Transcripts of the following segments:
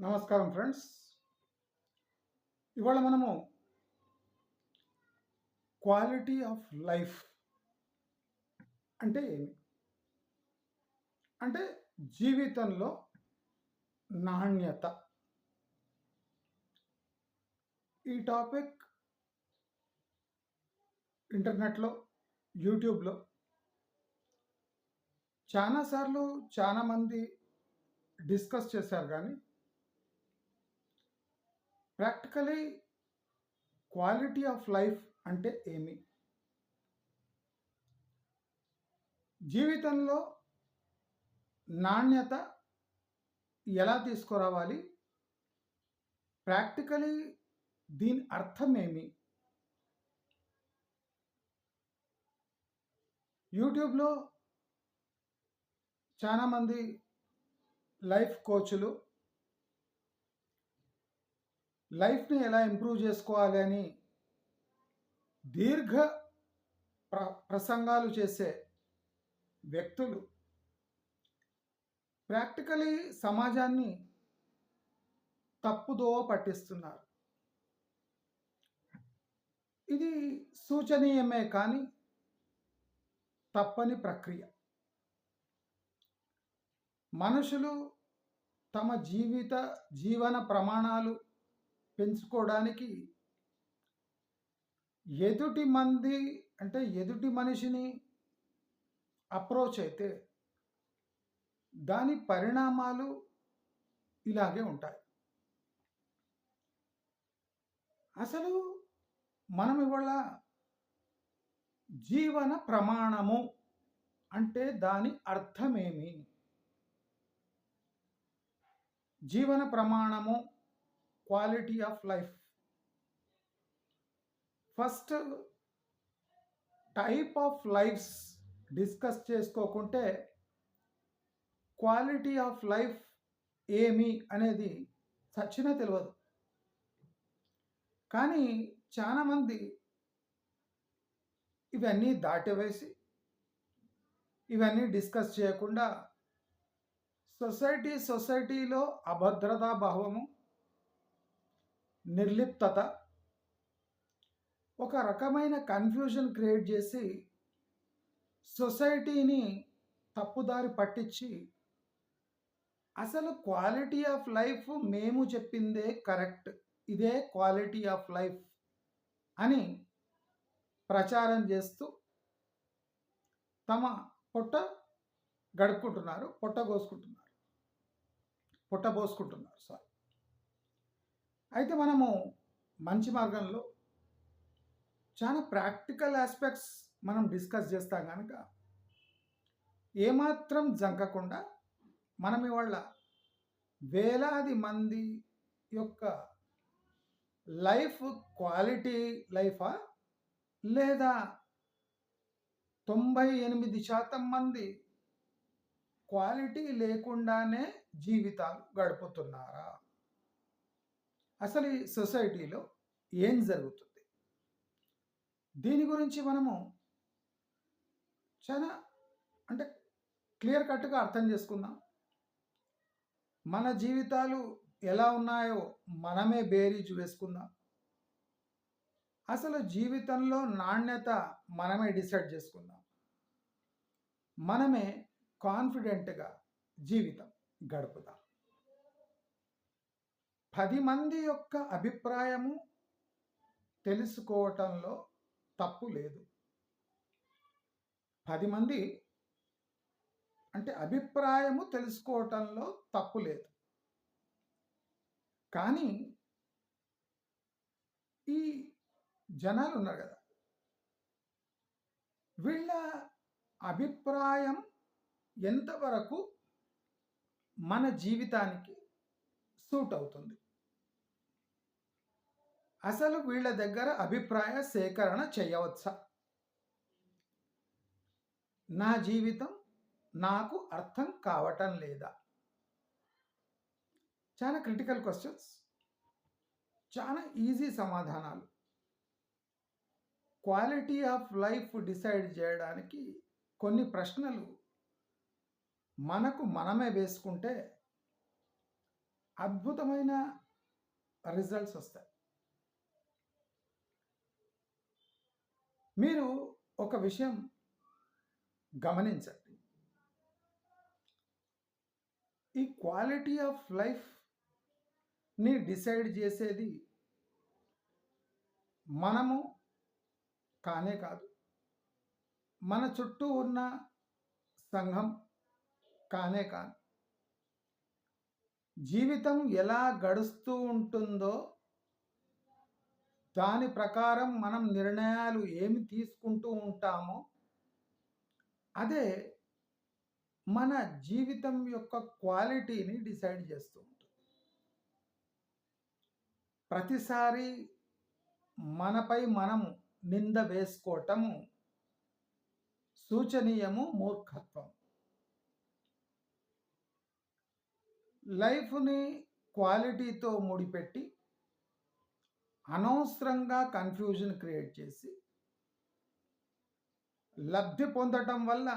నమస్కారం ఫ్రెండ్స్. ఇవాళ మనము క్వాలిటీ ఆఫ్ లైఫ్ అంటే ఏమి? అంటే జీవితంలో నాణ్యత. ఈ టాపిక్ ఇంటర్నెట్లో యూట్యూబ్లో చాలాసార్లు చాలామంది డిస్కస్ చేశారు కానీ ప్రాక్టికలీ క్వాలిటీ ఆఫ్ లైఫ్ అంటే ఏమి? జీవితంలో నాణ్యత ఎలా తీసుకురావాలి? ప్రాక్టికలీ దీని అర్థం ఏమి? యూట్యూబ్లో చాలామంది లైఫ్ కోచ్లు లైఫ్ని ఎలా ఇంప్రూవ్ చేసుకోవాలి అని దీర్ఘ ప్ర ప్రసంగాలు చేసే వ్యక్తులు ప్రాక్టికలీ సమాజాన్ని తప్పుదోవ పట్టిస్తున్నారు. ఇది సూచనీయమే కానీ తప్పని ప్రక్రియ. మనుషులు తమ జీవిత జీవన ప్రమాణాలు పెంచుకోవడానికి ఎదుటి మంది అంటే ఎదుటి మనిషిని అప్రోచ్ అయితే దాని పరిణామాలు ఇలాగే ఉంటాయి. అసలు మనం ఇవాళ జీవన ప్రమాణము అంటే దాని అర్థమేమి? జీవన ప్రమాణము quality of life first type of lifes discuss చేసుకోకుంటే quality of life ఏమి అనేది సచ్చిన తెలియదు కానీ చాలామంది ఇవన్నీ దాటివేసి ఇవన్నీ డిస్కస్ చేయకుండా సొసైటీ సొసైటీలో అభద్రతా భావము నిర్లిప్తత. ఒక రకమైన కన్ఫ్యూజన్ క్రియేట్ చేసి సొసైటీని తప్పుదారి పట్టించి అసలు క్వాలిటీ ఆఫ్ లైఫ్ మేము చెప్పిందే కరెక్ట్ ఇదే క్వాలిటీ ఆఫ్ లైఫ్ అని ప్రచారం చేస్తూ తమ పొట్ట గడుపుకుంటున్నారు పొట్ట కోసుకుంటున్నారు పొట్ట పోసుకుంటున్నారు సారీ అయితే మనము మంచి మార్గంలో చాలా ప్రాక్టికల్ ఆస్పెక్ట్స్ మనం డిస్కస్ చేస్తాం కనుక ఏమాత్రం జంకకుండా మనం ఇవాళ వేలాది మంది యొక్క లైఫ్ క్వాలిటీ లైఫా? లేదా తొంభై ఎనిమిది శాతం మంది క్వాలిటీ లేకుండానే జీవితాలు గడుపుతున్నారా? అసలు ఈ సొసైటీలో ఏం జరుగుతుంది? దీని గురించి మనము చాలా అంటే క్లియర్ కట్గా అర్థం చేసుకుందాం. మన జీవితాలు ఎలా ఉన్నాయో మనమే బేరీజు వేసుకుందాం. అసలు జీవితంలో నాణ్యత మనమే డిసైడ్ చేసుకుందాం. మనమే కాన్ఫిడెంట్గా జీవితం గడుపుదాం. పది మంది యొక్క అభిప్రాయము తెలుసుకోవటంలో తప్పు లేదు. పది మంది అంటే అభిప్రాయము తెలుసుకోవటంలో తప్పు లేదు. కానీ ఈ జనాలు ఉన్నారు కదా వీళ్ళ అభిప్రాయం ఎంతవరకు మన జీవితానికి సూట్ అవుతుంది? అసలు వీళ్ళ దగ్గర అభిప్రాయ సేకరణ చేయవచ్చా? నా జీవితం నాకు అర్థం కావటం లేదా? చాలా క్రిటికల్ క్వశ్చన్స్ చాలా ఈజీ సమాధానాలు. క్వాలిటీ ఆఫ్ లైఫ్ డిసైడ్ చేయడానికి కొన్ని ప్రశ్నలు మనకు మనమే వేసుకుంటే అద్భుతమైన రిజల్ట్స్ వస్తాయి. మీరు ఒక విషయం గమనించండి. ఈ క్వాలిటీ ఆఫ్ లైఫ్ని డిసైడ్ చేసేది మనము కానే కాదు. మన చుట్టూ ఉన్న సంఘం కానే కాదు. జీవితం ఎలా గడుస్తూ ఉంటుందో దాని ప్రకారం మనం నిర్ణయాలు ఏమి తీసుకుంటూ ఉంటామో అదే మన జీవితం యొక్క క్వాలిటీని డిసైడ్ చేస్తూ ఉంటుంది. ప్రతిసారి మనపై మనం నింద వేసుకోవటము సూచనీయము మూర్ఖత్వం. లైఫ్ని క్వాలిటీతో ముడిపెట్టి అనవసరంగా కన్ఫ్యూజన్ క్రియేట్ చేసి లబ్ధి పొందటం వల్ల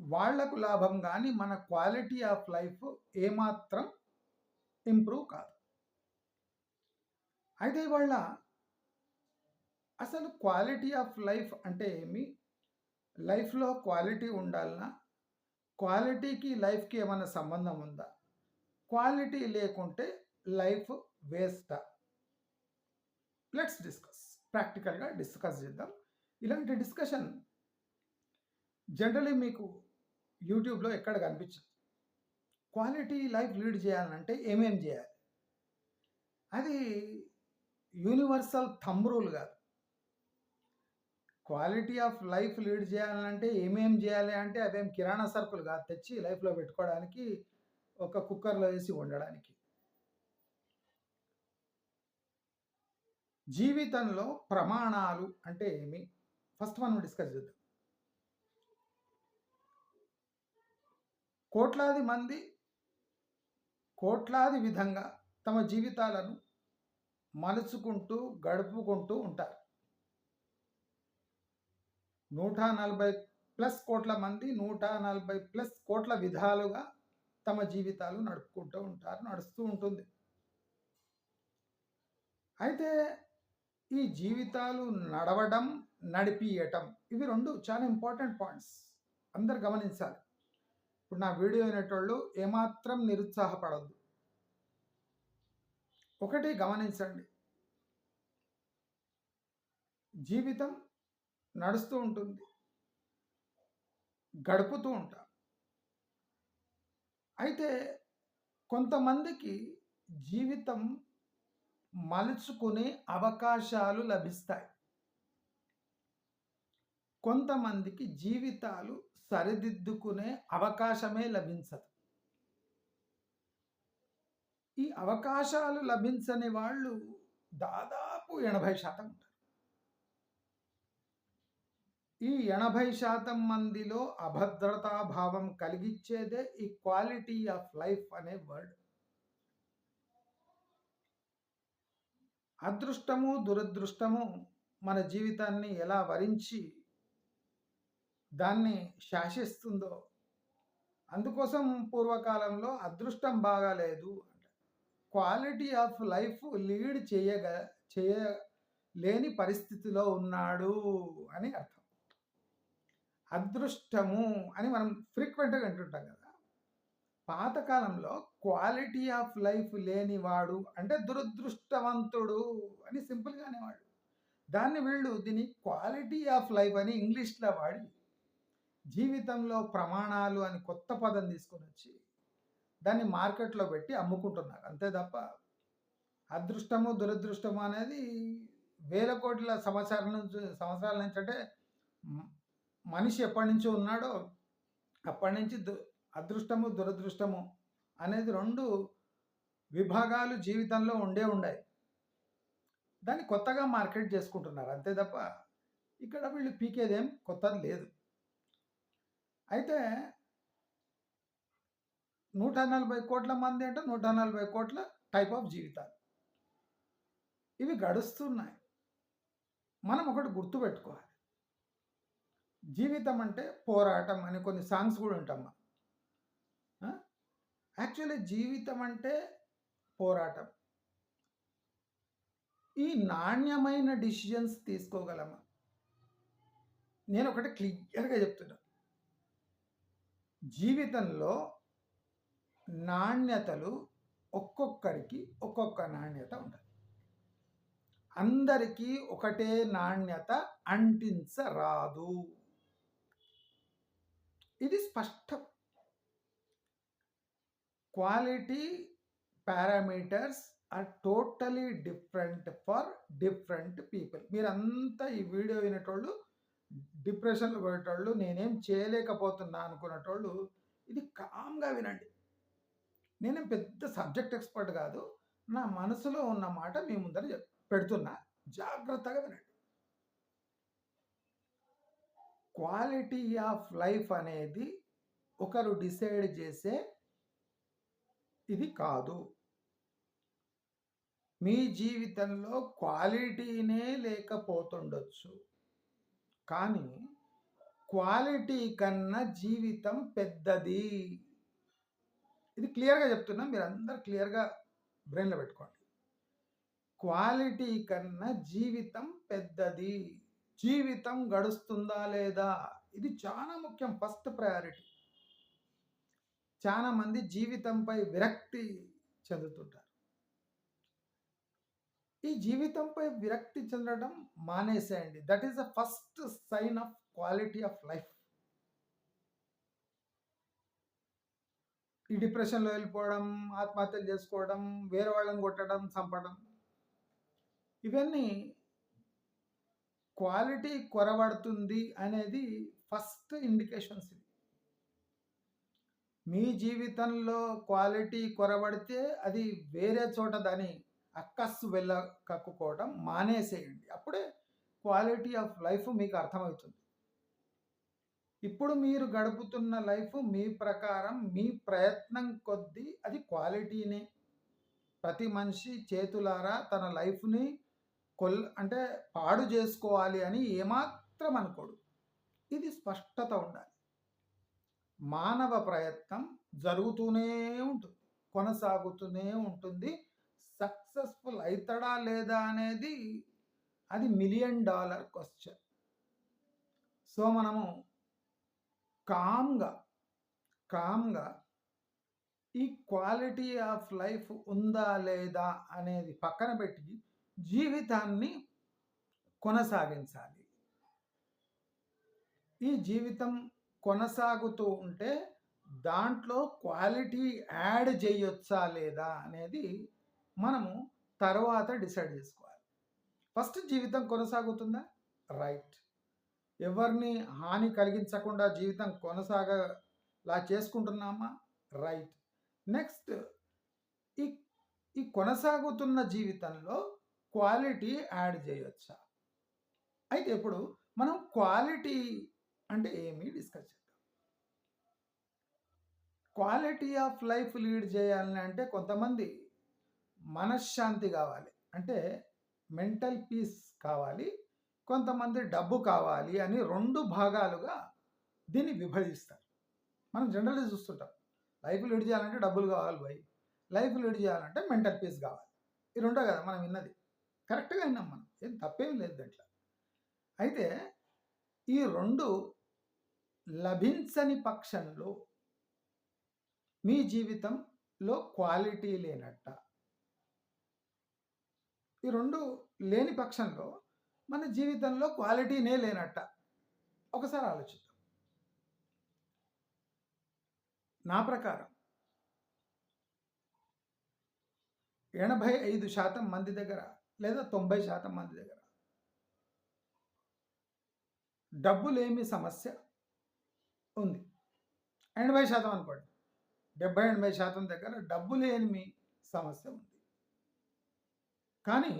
వాళ్ళకు లాభం కానీ మన క్వాలిటీ ఆఫ్ లైఫ్ ఏమాత్రం ఇంప్రూవ్ కాదు. అయితే వాళ్ళ అసలు క్వాలిటీ ఆఫ్ లైఫ్ అంటే ఏమి? లైఫ్లో క్వాలిటీ ఉండాలన్నా క్వాలిటీకి లైఫ్కి ఏమైనా సంబంధం ఉందా? క్వాలిటీ లేకుంటే లైఫ్ వేస్టా. లెట్స్ డిస్కస్ ప్రాక్టికల్గా డిస్కస్ చేద్దాం. ఇలాంటి డిస్కషన్ జనరలీ మీకు యూట్యూబ్లో ఎక్కడ కనిపించదు. క్వాలిటీ లైఫ్ లీడ్ చేయాలంటే ఏమేం చేయాలి? అది యూనివర్సల్ థమ్ రూల్ కాదు. క్వాలిటీ ఆఫ్ లైఫ్ లీడ్ చేయాలంటే ఏమేం చేయాలి అంటే అవేం కిరాణా సరుకులు కాదు. తెచ్చి లైఫ్లో పెట్టుకోవడానికి ఒక కుక్కర్లో వేసి వండడానికి. జీవితంలో ప్రమాణాలు అంటే ఏమి? ఫస్ట్ మనం డిస్కస్ చేద్దాం. కోట్లాది మంది కోట్లాది విధంగా తమ జీవితాలను మలుచుకుంటూ గడుపుకుంటూ ఉంటారు. నూట నలభై ప్లస్ కోట్ల మంది నూట నలభై ప్లస్ కోట్ల విధాలుగా తమ జీవితాలు నడుపుకుంటూ ఉంటారు నడుస్తూ ఉంటుంది. అయితే ఈ జీవితాలు నడవడం నడిపియటం ఇవి రెండు చాలా ఇంపార్టెంట్ పాయింట్స్ అందరు గమనించాలి. ఇప్పుడు నా వీడియో అయినటోళ్ళు ఏమాత్రం నిరుత్సాహపడద్దు. ఒకటి గమనించండి. జీవితం నడుస్తూ ఉంటుంది. గడుపుతూ ఉంటాం. అయితే కొంతమందికి జీవితం మలుచుకునే అవకాశాలు లభిస్తాయి. కొంతమందికి జీవితాలు సరిదిద్దుకునే అవకాశమే లభించదు. ఈ అవకాశాలు లభించని వాళ్ళు దాదాపు ఎనభై శాతం ఉంటారు. ఈ ఎనభై శాతం మందిలో అభద్రతా భావం కలిగించేదే ఈ క్వాలిటీ ఆఫ్ లైఫ్ అనే వర్డ్. అదృష్టము దురదృష్టము మన జీవితాన్ని ఎలా వరించి దాన్ని శాసిస్తుందో అందుకోసం పూర్వకాలంలో అదృష్టం బాగాలేదు క్వాలిటీ ఆఫ్ లైఫ్ లీడ్ చేయగ చేయలేని పరిస్థితిలో ఉన్నాడు అని అర్థం. అదృష్టము అని మనం ఫ్రీక్వెంట్గా అంటుంటాం కదా. పాతకాలంలో క్వాలిటీ ఆఫ్ లైఫ్ లేనివాడు అంటే దురదృష్టవంతుడు అని సింపుల్గా అనేవాడు దాన్ని వీళ్ళు దీన్ని క్వాలిటీ ఆఫ్ లైఫ్ అని ఇంగ్లీష్లో వాడి జీవితంలో ప్రమాణాలు అని కొత్త పదం తీసుకొని వచ్చి దాన్ని మార్కెట్లో పెట్టి అమ్ముకుంటున్నారు. అంతే తప్ప అదృష్టము దురదృష్టము అనేది వేల కోట్ల సంవత్సరాల నుంచి సంవత్సరాల నుంచి అంటే మనిషి ఎప్పటి నుంచో ఉన్నాడో అప్పటి నుంచి దు అదృష్టము దురదృష్టము అనేది రెండు విభాగాలు జీవితంలో ఉండే ఉన్నాయి దాన్ని కొత్తగా మార్కెట్ చేసుకుంటున్నారు అంతే తప్ప ఇక్కడ వీళ్ళు పీకేదేం కొత్తది లేదు. అయితే నూట నలభై కోట్ల మంది అంటే నూట నలభై కోట్ల టైప్ ఆఫ్ జీవితాలు. ఇవి గడుస్తున్నాయి. మనం ఒకటి గుర్తుపెట్టుకోవాలి. జీవితం అంటే పోరాటం అని కొన్ని సాంగ్స్ కూడా ఉంటాం యాక్చువల్లీ జీవితం అంటే పోరాటం. ఈ నాణ్యమైన డిసిజన్స్ తీసుకోగలమా? నేను ఒకటి క్లియర్‌గా చెప్తున్నా. జీవితంలో నాణ్యతలు ఒక్కొక్కరికి ఒక్కొక్క నాణ్యత ఉంటుంది అందరికీ ఒకటే నాణ్యత అంటించరాదు. ఇది స్పష్టం. Quality parameters are totally different for different people. మీరంతా ఈ వీడియో వినేటోళ్ళు డిప్రెషన్‌లో పడేటోళ్ళు నేనేం చేయలేకపోతున్నా అనుకునేటోళ్ళు ఇది కామ్‌గా వినండి. నేనేం పెద్ద సబ్జెక్ట్ ఎక్స్‌పర్ట్ కాదు. నా మనసులో ఉన్న మాట మీ ముందర చెప్ పెడుతున్నా. జాగ్రత్తగా వినండి. క్వాలిటీ ఆఫ్ లైఫ్ అనేది ఒకరు డిసైడ్ చేసే ఇది కాదు. మీ జీవితంలో క్వాలిటీనే లేకపోతుండొచ్చు. కానీ క్వాలిటీ కన్నా జీవితం పెద్దది. ఇది క్లియర్‌గా చెప్తున్నా. మీరందరూ క్లియర్‌గా బ్రెయిన్‌లో పెట్టుకోండి. క్వాలిటీ కన్నా జీవితం పెద్దది. జీవితం గడుస్తుందా లేదా? ఇది చాలా ముఖ్యం. First priority. చాలా మంది జీవితంపై విరక్తి చెందుతుంటారు. ఈ జీవితంపై విరక్తి చెందడం మానేసేయండి. That is the first sign of quality of life. ఈ డిప్రెషన్‌లో వెళ్ళిపోవడం, ఆత్మహత్యలు చేసుకోవడం, వేరే వాళ్ళని కొట్టడం, చంపడం. ఇవన్నీ క్వాలిటీ కొరబడుతుంది అనేది ఫస్ట్ ఇండికేషన్స్ ఇవి. మీ జీవితంలో క్వాలిటీ కొరబడితే అది వేరే చోట దాని అక్కస్సు వెళ్ళ కక్కుకోవడం మానేసేయండి. అప్పుడే క్వాలిటీ ఆఫ్ లైఫ్ మీకు అర్థమవుతుంది. ఇప్పుడు మీరు గడుపుతున్న లైఫ్ మీ ప్రకారం మీ ప్రయత్నం కొద్దీ అది క్వాలిటీనే. ప్రతి మనిషి చేతులారా తన లైఫ్‌ని కొల్ అంటే పాడు చేసుకోవాలి అని ఏమాత్రం అనుకోడు. ఇది స్పష్టత ఉండాలి. మానవ ప్రయత్నం జరుగుతూనే ఉంటుంది. కొనసాగుతూనే ఉంటుంది. సక్సెస్‌ఫుల్ అవుతాడా లేదా అనేది అది మిలియన్ డాలర్ క్వశ్చన్ సో, మనము కామ్‌గా, కామ్‌గా ఈ క్వాలిటీ ఆఫ్ లైఫ్ ఉందా లేదా అనేది పక్కన పెట్టి జీవితాన్ని కొనసాగించాలి. ఈ జీవితం కొనసాగుతూ ఉంటే దాంట్లో క్వాలిటీ యాడ్ చేయొచ్చా లేదా అనేది మనము తర్వాత డిసైడ్ చేసుకోవాలి. ఫస్ట్ జీవితం కొనసాగుతుందా? రైట్. ఎవరిని హాని కలిగించకుండా జీవితం కొనసాగలా చేసుకుంటున్నామా? రైట్. నెక్స్ట్ ఈ ఈ కొనసాగుతున్న జీవితంలో క్వాలిటీ యాడ్ చేయొచ్చా? అయితే ఇప్పుడు మనం క్వాలిటీ అంటే ఏమి డిస్కస్ చేద్దాం. క్వాలిటీ ఆఫ్ లైఫ్ లీడ్ చేయాలని అంటే కొంతమంది మనశ్శాంతి కావాలి. అంటే మెంటల్ పీస్ కావాలి. కొంతమంది డబ్బు కావాలి అని రెండు భాగాలుగా దీన్ని విభజిస్తారు. మనం జనరల్‌గా చూస్తుంటాం. లైఫ్ లీడ్ చేయాలంటే డబ్బులు కావాలి భయ్. లైఫ్ లీడ్ చేయాలంటే మెంటల్ పీస్ కావాలి. ఈ రెండో కదా మనం విన్నది. కరెక్ట్‌గా విన్నాం మనం. ఏం తప్పేం లేదు దాంట్లో. అయితే ఈ రెండు లభించని పక్షంలో మీ జీవితంలో క్వాలిటీ లేనట్ట ఈ రెండు లేని పక్షంలో మన జీవితంలో క్వాలిటీనే లేనట్ట ఒకసారి ఆలోచిద్దాం. నా ప్రకారం 85% మంది దగ్గర లేదా 90% మంది దగ్గర డబ్బులేమి సమస్య ఉంది. 80% అనుకోండి. 70, 80% దగ్గర డబ్బు లేని మీ సమస్య ఉంది. కానీ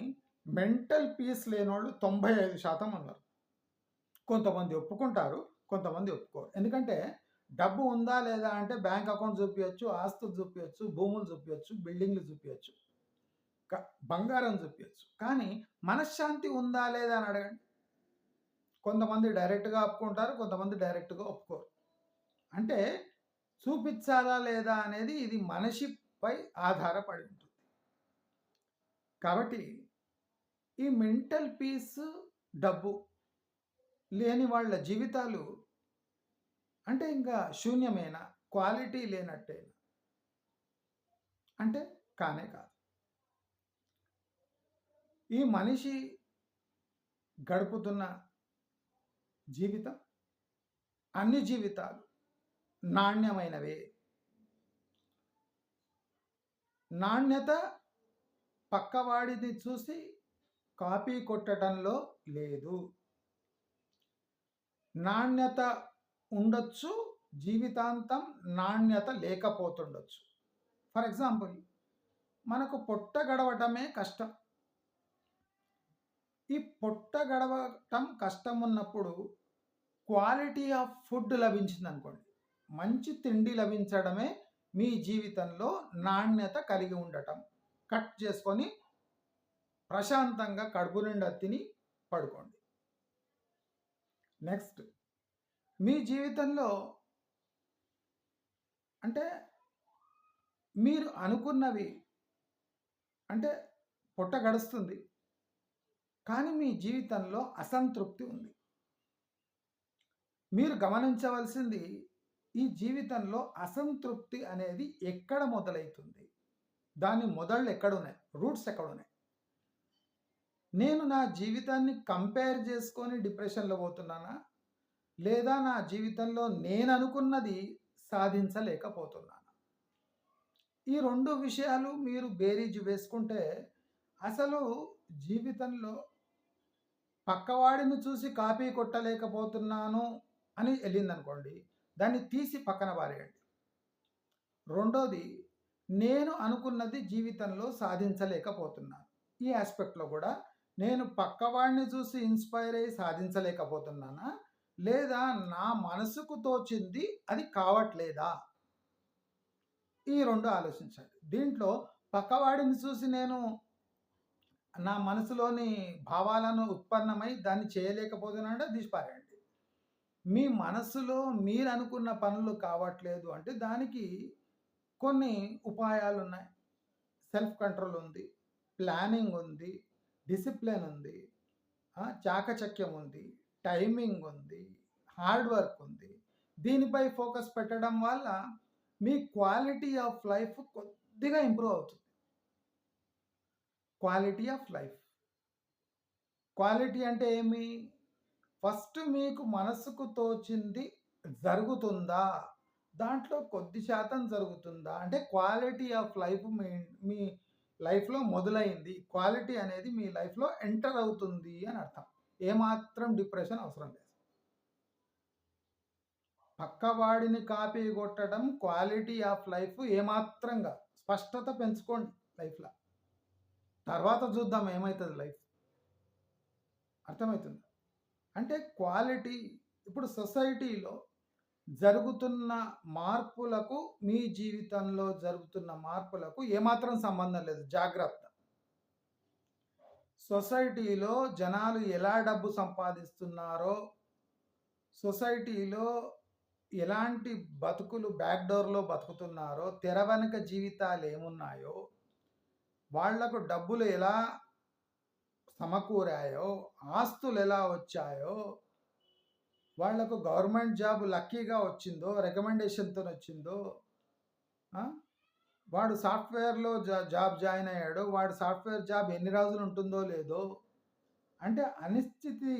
మెంటల్ పీస్ లేనోళ్ళు 95% ఉన్నారు. కొంతమంది ఒప్పుకుంటారు. కొంతమంది ఒప్పుకోరు. ఎందుకంటే డబ్బు ఉందా లేదా అంటే బ్యాంక్ అకౌంట్ చూపించచ్చు ఆస్తులు చూపించచ్చు భూములు చూపియొచ్చు, బిల్డింగ్‌లు చూపించచ్చు బంగారం చూపించచ్చు కానీ మనశ్శాంతి ఉందా లేదా అని అడగండి. కొంతమంది డైరెక్ట్‌గా ఒప్పుకుంటారు. కొంతమంది డైరెక్ట్‌గా ఒప్పుకోరు. అంటే చూపించాలా లేదా అనేది ఇది మనిషిపై ఆధారపడి ఉంటుంది. కాబట్టి ఈ మెంటల్ పీస్ డబ్బు లేని వాళ్ళ జీవితాలు అంటే ఇంకా శూన్యమేనా? క్వాలిటీ లేనట్టేనా? అంటే కానే కాదు. ఈ మనిషి గడుపుతున్న జీవితం అన్ని జీవితాలు నాణ్యమైనవే. నాణ్యత పక్కవాడిని చూసి కాపీ కొట్టడంలో లేదు. నాణ్యత ఉండొచ్చు జీవితాంతం నాణ్యత లేకపోతుండొచ్చు. ఫర్ ఎగ్జాంపుల్ మనకు పొట్ట గడవటమే కష్టం. ఈ పొట్ట గడవటం కష్టం ఉన్నప్పుడు క్వాలిటీ ఆఫ్ ఫుడ్ లభించింది అనుకోండి మంచి తిండి లభించడమే మీ జీవితంలో నాణ్యత కలిగి ఉండటం. కట్ చేసుకొని ప్రశాంతంగా కడుపు నిండా తిని పడుకోండి. నెక్స్ట్ మీ జీవితంలో అంటే మీరు అనుకున్నవి అంటే పొట్ట గడుస్తుంది. కానీ మీ జీవితంలో అసంతృప్తి ఉంది. మీరు గమనించవలసింది ఈ జీవితంలో అసంతృప్తి అనేది ఎక్కడ మొదలవుతుంది దాని మొదళ్ళు ఎక్కడున్నాయి? రూట్స్ ఎక్కడున్నాయి? నేను నా జీవితాన్ని కంపేర్ చేసుకొని డిప్రెషన్లో పోతున్నానా? లేదా నా జీవితంలో నేను అనుకున్నది సాధించలేకపోతున్నాను? ఈ రెండు విషయాలు మీరు బేరీజు వేసుకుంటే అసలు జీవితంలో పక్కవాడిని చూసి కాపీ కొట్టలేకపోతున్నాను అని వెళ్ళిందనుకోండి దాన్ని తీసి పక్కన పారేయండి. రెండోది నేను అనుకున్నది జీవితంలో సాధించలేకపోతున్నాను. ఈ ఆస్పెక్ట్లో కూడా నేను పక్కవాడిని చూసి ఇన్స్పైర్ అయ్యి సాధించలేకపోతున్నానా? లేదా నా మనసుకు తోచింది అది కావట్లేదా? ఈ రెండు ఆలోచించాలి దీంట్లో పక్కవాడిని చూసి నేను నా మనసులోని భావాలను ఉత్పన్నమై దాన్ని చేయలేకపోతున్నాడో తీసిపారాయండి మీ మనసులో మీరు అనుకున్న పనులు కావట్లేదు అంటే దానికి కొన్ని ఉపాయాలు ఉన్నాయి. సెల్ఫ్ కంట్రోల్ ఉంది ప్లానింగ్ ఉంది డిసిప్లిన్ ఉంది చాకచక్యం ఉంది టైమింగ్ ఉంది హార్డ్ వర్క్ ఉంది. దీనిపై ఫోకస్ పెట్టడం వల్ల మీ క్వాలిటీ ఆఫ్ లైఫ్ కొద్దిగా ఇంప్రూవ్ అవుతుంది. Quality of life. క్వాలిటీ అంటే ఏమి? ఫస్ట్ మీకు మనసుకు తోచింది జరుగుతుందా? దాంట్లో కొద్ది శాతం జరుగుతుందా? అంటే క్వాలిటీ ఆఫ్ లైఫ్ మీ మీ లైఫ్లో మొదలైంది. క్వాలిటీ అనేది మీ లైఫ్లో ఎంటర్ అవుతుంది అని అర్థం. ఏమాత్రం డిప్రెషన్ అవసరం లేదు. పక్కవాడిని కాపీ కొట్టడం క్వాలిటీ ఆఫ్ లైఫ్ ఏమాత్రంగా స్పష్టత పెంచుకోండి లైఫ్లో. తర్వాత చూద్దాం ఏమవుతుంది లైఫ్. అర్థమవుతుంది? అంటే క్వాలిటీ ఇప్పుడు సొసైటీలో జరుగుతున్న మార్పులకు మీ జీవితంలో జరుగుతున్న మార్పులకు ఏమాత్రం సంబంధం లేదు. జాగ్రత్త. సొసైటీలో జనాలు ఎలా డబ్బు సంపాదిస్తున్నారో సొసైటీలో ఎలాంటి బతుకులు బ్యాక్ డోర్లో బతుకుతున్నారో తెర వెనక జీవితాలు ఏమున్నాయో వాళ్ళకు డబ్బులు ఎలా సమకూరాయో ఆస్తులు ఎలా వచ్చాయో వాళ్ళకు గవర్నమెంట్ జాబ్ లక్కీగా వచ్చిందో రికమెండేషన్తో వచ్చిందో వాడు సాఫ్ట్వేర్లో జా జాబ్ జాయిన్ అయ్యాడు వాడు సాఫ్ట్వేర్ జాబ్ ఎన్ని రోజులు ఉంటుందో లేదో అంటే అనిశ్చితి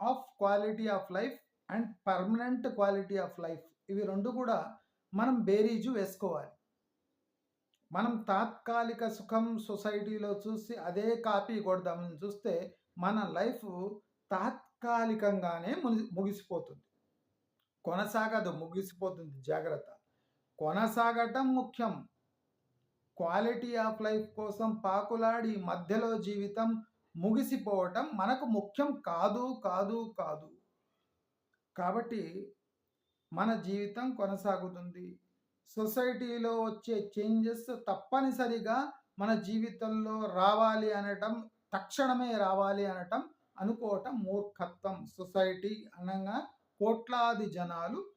of quality of life and permanent quality of life ఇవి రెండు కూడా మనం బేరీజు వేసుకోవాలి. మనం తాత్కాలిక సుఖం సొసైటీలో చూసి అదే కాపీ కొడదామని చూస్తే మన లైఫ్ తాత్కాలికంగానే ముగిసిపోతుంది. కొనసాగదు ముగిసిపోతుంది జాగ్రత్త. కొనసాగటం ముఖ్యం. క్వాలిటీ ఆఫ్ లైఫ్ కోసం పాకులాడి మధ్యలో జీవితం ముగిసిపోవటం మనకు ముఖ్యం కాదు కాదు కాదు. కాబట్టి మన జీవితం కొనసాగుతుంది. సొసైటీలో వచ్చే చేంజెస్ తప్పనిసరిగా మన జీవితంలో రావాలి అనటం తక్షణమే రావాలి అనటం అనుకోవటం మూర్ఖత్వం. సొసైటీ అనగా కోట్లాది జనాలు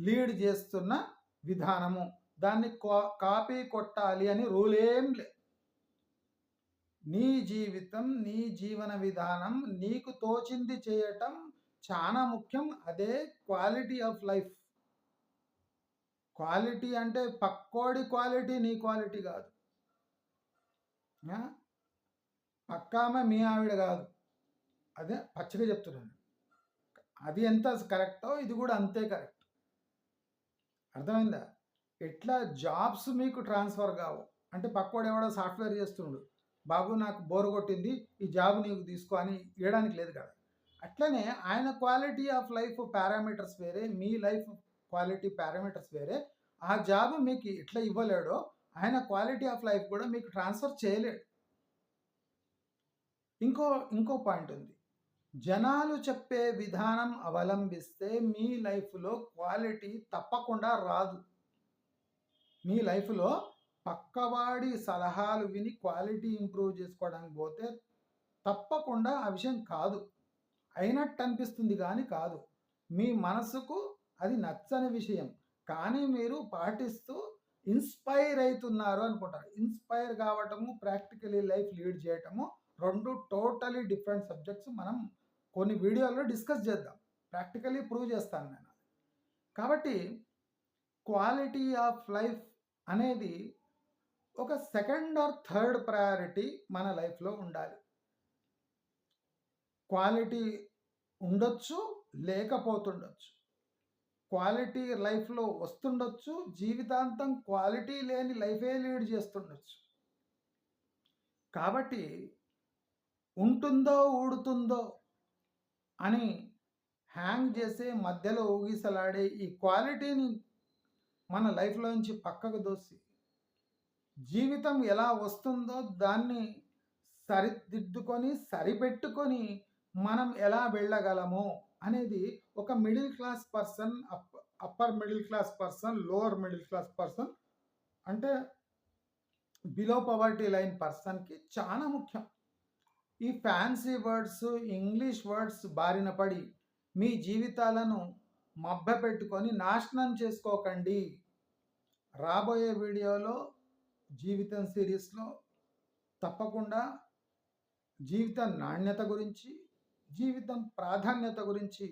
లీడ్ చేస్తున్న విధానము. దాన్ని కా- కాపీ కొట్టాలి అని రూల్ ఏం లే. నీ జీవితం నీ జీవన విధానం నీకు తోచింది చేయటం చాలా ముఖ్యం. అదే క్వాలిటీ ఆఫ్ లైఫ్. క్వాలిటీ అంటే పక్కోడి క్వాలిటీ నీ క్వాలిటీ కాదు. ఆ? పక్కామె మీ ఆవిడ కాదు. అదే పచ్చగా చెప్తున్నాను. అది ఎంత కరెక్టో ఇది కూడా అంతే కరెక్ట్. అర్థమైందా? ఎట్లా జాబ్స్ మీకు ట్రాన్స్ఫర్ కావు. అంటే పక్కోడు ఎవడో సాఫ్ట్వేర్ చేస్తున్నాడు బాబు నాకు బోర్ కొట్టింది ఈ జాబ్ నీకు తీసుకో అని ఇవ్వడానికి లేదు కదా. అట్లనే ఆయన క్వాలిటీ ఆఫ్ లైఫ్ పారామీటర్స్ వేరే మీ లైఫ్ క్వాలిటీ పారామీటర్స్ వేరే. ఆ జాబ్ మీకు ఎట్లా ఇవ్వలేడో ఆయన క్వాలిటీ ఆఫ్ లైఫ్ కూడా మీకు ట్రాన్స్ఫర్ చేయలేడు. ఇంకో ఇంకో పాయింట్ ఉంది. జనాలు చెప్పే విధానం అవలంబిస్తే మీ లైఫ్లో క్వాలిటీ తప్పకుండా రాదు. మీ లైఫ్లో పక్కవాడి సలహాలు విని క్వాలిటీ ఇంప్రూవ్ చేసుకోవడానికి పోతే తప్పకుండా ఆ విషయం కాదు. అయినట్టు అనిపిస్తుంది కానీ కాదు. మీ మనసుకు అది నచ్చని విషయం. కానీ మీరు పాటిస్తూ ఇన్స్పైర్ అవుతున్నారు అనుకుంటారు. ఇన్స్పైర్ కావటము ప్రాక్టికలీ లైఫ్ లీడ్ చేయటము రెండు టోటలీ డిఫరెంట్ సబ్జెక్ట్స్ మనం కొన్ని వీడియోల్లో డిస్కస్ చేద్దాం. ప్రాక్టికలీ ప్రూవ్ చేస్తాను నేను. కాబట్టి క్వాలిటీ ఆఫ్ లైఫ్ అనేది ఒక సెకండ్ ఆర్ థర్డ్ ప్రయారిటీ మన లైఫ్లో ఉండాలి. క్వాలిటీ ఉండొచ్చు లేకపోతుండొచ్చు. క్వాలిటీ లైఫ్లో వస్తుండొచ్చు జీవితాంతం క్వాలిటీ లేని లైఫే లీడ్ చేస్తుండొచ్చు. కాబట్టి ఉంటుందో ఊడుతుందో అని హ్యాంగ్ చేసే మధ్యలో ఊగిసలాడే ఈ క్వాలిటీని మన లైఫ్లోంచి పక్కకు దోసి జీవితం ఎలా వస్తుందో దాన్ని సరిదిద్దుకొని సరిపెట్టుకొని మనం ఎలా వెళ్ళగలము అనేది ఒక middle class person up upper middle class person lower middle class person అంటే బిలో పవర్టీ లైన్ పర్సన్కి చాలా ముఖ్యం. ఈ ఫ్యాన్సీ వర్డ్స్ ఇంగ్లీష్ వర్డ్స్ బారిన పడి మీ జీవితాలను మభ్యపెట్టుకొని నాశనం చేసుకోకండి. రాబోయే వీడియోలో జీవితం సిరీస్లో తప్పకుండా జీవిత నాణ్యత గురించి జీవితం ప్రాధాన్యత గురించి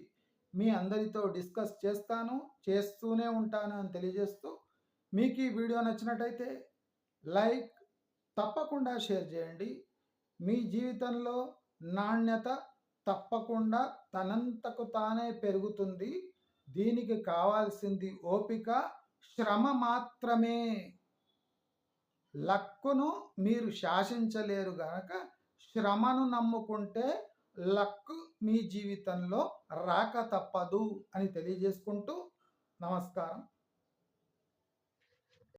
మీ అందరితో డిస్కస్ చేస్తాను చేస్తూనే ఉంటాను అని తెలియజేస్తూ మీకు ఈ వీడియో నచ్చినట్టయితే లైక్ తప్పకుండా షేర్ చేయండి. మీ జీవితంలో నాణ్యత తప్పకుండా తనంతకు తానే పెరుగుతుంది. దీనికి కావాల్సింది ఓపిక శ్రమ మాత్రమే. లక్కును మీరు శాసించలేరు గనక శ్రమను నమ్ముకుంటే లక్ మీ జీవితంలో రాక తప్పదు అని తెలియజేసుకుంటూ నమస్కారం.